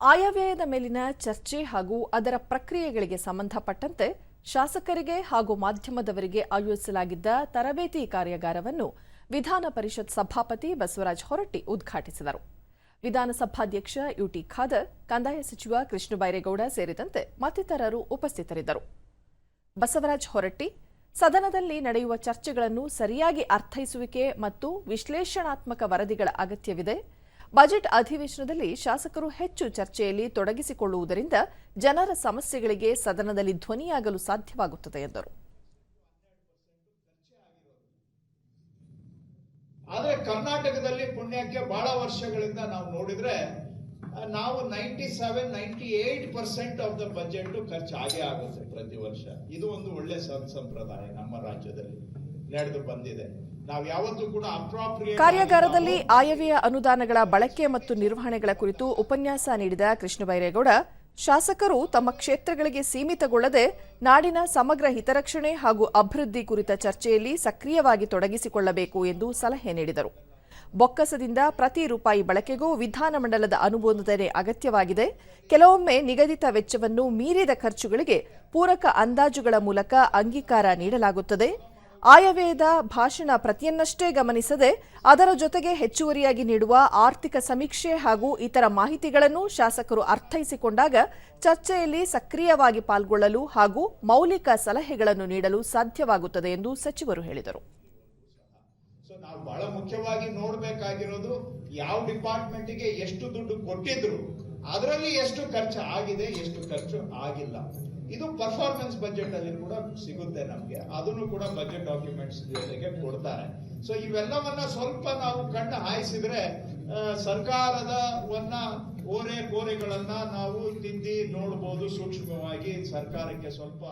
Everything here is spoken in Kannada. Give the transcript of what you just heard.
ಆಯವ್ಯಯದ ಮೇಲಿನ ಚರ್ಚೆ ಹಾಗೂ ಅದರ ಪ್ರಕ್ರಿಯೆಗಳಿಗೆ ಸಂಬಂಧಪಟ್ಟಂತೆ ಶಾಸಕರಿಗೆ ಹಾಗೂ ಮಾಧ್ಯಮದವರಿಗೆ ಆಯೋಜಿಸಲಾಗಿದ್ದ ತರಬೇತಿ ಕಾರ್ಯಾಗಾರವನ್ನು ವಿಧಾನ ಪರಿಷತ್ ಸಭಾಪತಿ ಬಸವರಾಜ ಹೊರಟ್ಟಿ ಉದ್ಘಾಟಿಸಿದರು. ವಿಧಾನಸಭಾಧ್ಯಕ್ಷ ಯುಟಿ ಖಾದರ್, ಕಂದಾಯ ಸಚಿವ ಕೃಷ್ಣ ಬೈರೇಗೌಡ ಸೇರಿದಂತೆ ಮತ್ತಿತರರು ಉಪಸ್ಥಿತರಿದ್ದರು. ಬಸವರಾಜ ಹೊರಟ್ಟಿ, ಸದನದಲ್ಲಿ ನಡೆಯುವ ಚರ್ಚೆಗಳನ್ನು ಸರಿಯಾಗಿ ಅರ್ಥೈಸುವಿಕೆ ಮತ್ತು ವಿಶ್ಲೇಷಣಾತ್ಮಕ ವರದಿಗಳ ಅಗತ್ಯವಿದೆ. ಬಜೆಟ್ ಅಧಿವೇಶನದಲ್ಲಿ ಶಾಸಕರು ಹೆಚ್ಚು ಚರ್ಚೆಯಲ್ಲಿ ತೊಡಗಿಸಿಕೊಳ್ಳುವುದರಿಂದ ಜನರ ಸಮಸ್ಯೆಗಳಿಗೆ ಸದನದಲ್ಲಿ ಧ್ವನಿಯಾಗಲು ಸಾಧ್ಯವಾಗುತ್ತದೆ ಎಂದರು. ಆದ್ರೆ ಕರ್ನಾಟಕದಲ್ಲಿ ಪುಣ್ಯಕ್ಕೆ ಬಹಳ ವರ್ಷಗಳಿಂದ ನಾವು ನೋಡಿದ್ರೆ, ನಾವು ninety seven, ninety eight percent of the budget ಖರ್ಚು ಆಗೇ ಆಗುತ್ತೆ ಪ್ರತಿ ವರ್ಷ. ಇದು ಒಂದು ಒಳ್ಳೆ ಸಂಪ್ರದಾಯ ನಮ್ಮ ರಾಜ್ಯದಲ್ಲಿ ನಡೆದು ಬಂದಿದೆ. ಕಾರ್ಯಾಗಾರದಲ್ಲಿ ಆಯವ್ಯಯ ಅನುದಾನಗಳ ಬಳಕೆ ಮತ್ತು ನಿರ್ವಹಣೆಗಳ ಕುರಿತು ಉಪನ್ಯಾಸ ನೀಡಿದ ಕೃಷ್ಣ ಬೈರೇಗೌಡ ಶಾಸಕರು ತಮ್ಮ ಕ್ಷೇತ್ರಗಳಿಗೆ ಸೀಮಿತಗೊಳ್ಳದೆ ನಾಡಿನ ಸಮಗ್ರ ಹಿತರಕ್ಷಣೆ ಹಾಗೂ ಅಭಿವೃದ್ಧಿ ಕುರಿತ ಚರ್ಚೆಯಲ್ಲಿ ಸಕ್ರಿಯವಾಗಿ ತೊಡಗಿಸಿಕೊಳ್ಳಬೇಕು ಎಂದು ಸಲಹೆ ನೀಡಿದರು. ಬೊಕ್ಕಸದಿಂದ ಪ್ರತಿ ರೂಪಾಯಿ ಬಳಕೆಗೂ ವಿಧಾನಮಂಡಲದ ಅನುಮೋದನೆ ಅಗತ್ಯವಾಗಿದೆ. ಕೆಲವೊಮ್ಮೆ ನಿಗದಿತ ವೆಚ್ಚವನ್ನು ಮೀರಿದ ಖರ್ಚುಗಳಿಗೆ ಪೂರಕ ಅಂದಾಜುಗಳ ಮೂಲಕ ಅಂಗೀಕಾರ ನೀಡಲಾಗುತ್ತದೆ. ಆಯವ್ಯಯದ ಭಾಷಣ ಪ್ರತಿಯನ್ನಷ್ಟೇ ಗಮನಿಸದೆ ಅದರ ಜೊತೆಗೆ ಹೆಚ್ಚುವರಿಯಾಗಿ ನೀಡುವ ಆರ್ಥಿಕ ಸಮೀಕ್ಷೆ ಹಾಗೂ ಇತರ ಮಾಹಿತಿಗಳನ್ನು ಶಾಸಕರು ಅರ್ಥೈಸಿಕೊಂಡಾಗ ಚರ್ಚೆಯಲ್ಲಿ ಸಕ್ರಿಯವಾಗಿ ಪಾಲ್ಗೊಳ್ಳಲು ಹಾಗೂ ಮೌಲಿಕ ಸಲಹೆಗಳನ್ನು ನೀಡಲು ಸಾಧ್ಯವಾಗುತ್ತದೆ ಎಂದು ಸಚಿವರು ಹೇಳಿದರು. ನಾವು ಬಹಳ ಮುಖ್ಯವಾಗಿ ನೋಡ್ಬೇಕಾಗಿರೋದು ಯಾವ ಡಿಪಾರ್ಟ್ಮೆಂಟ್ಗೆ ಎಷ್ಟು ದುಡ್ಡು ಕೊಟ್ಟಿದ್ರು, ಅದರಲ್ಲಿ ಎಷ್ಟು ಖರ್ಚು ಆಗಿದೆ, ಎಷ್ಟು ಖರ್ಚು ಆಗಿಲ್ಲ. ಇದು ಪರ್ಫಾರ್ಮೆನ್ಸ್ ಬಜೆಟ್ ಅಲ್ಲಿ ಕೂಡ ಸಿಗುತ್ತೆ ನಮಗೆ. ಅದನ್ನು ಕೂಡ ಬಜೆಟ್ ಡಾಕ್ಯುಮೆಂಟ್ಸ್ ಜೊತೆಗೆ ಕೊಡ್ತಾರೆ. ಸೊ ಇವೆಲ್ಲವನ್ನ ಸ್ವಲ್ಪ ನಾವು ಕಣ್ಣು ಹಾಯಿಸಿದ್ರೆ ಸರ್ಕಾರದ ವನ್ನ ಓರೆ ಕೋರೆಗಳನ್ನ ನಾವು ತಿದ್ದಿ ನೋಡ್ಬೋದು ಸೂಕ್ಷ್ಮವಾಗಿ ಸರ್ಕಾರಕ್ಕೆ ಸ್ವಲ್ಪ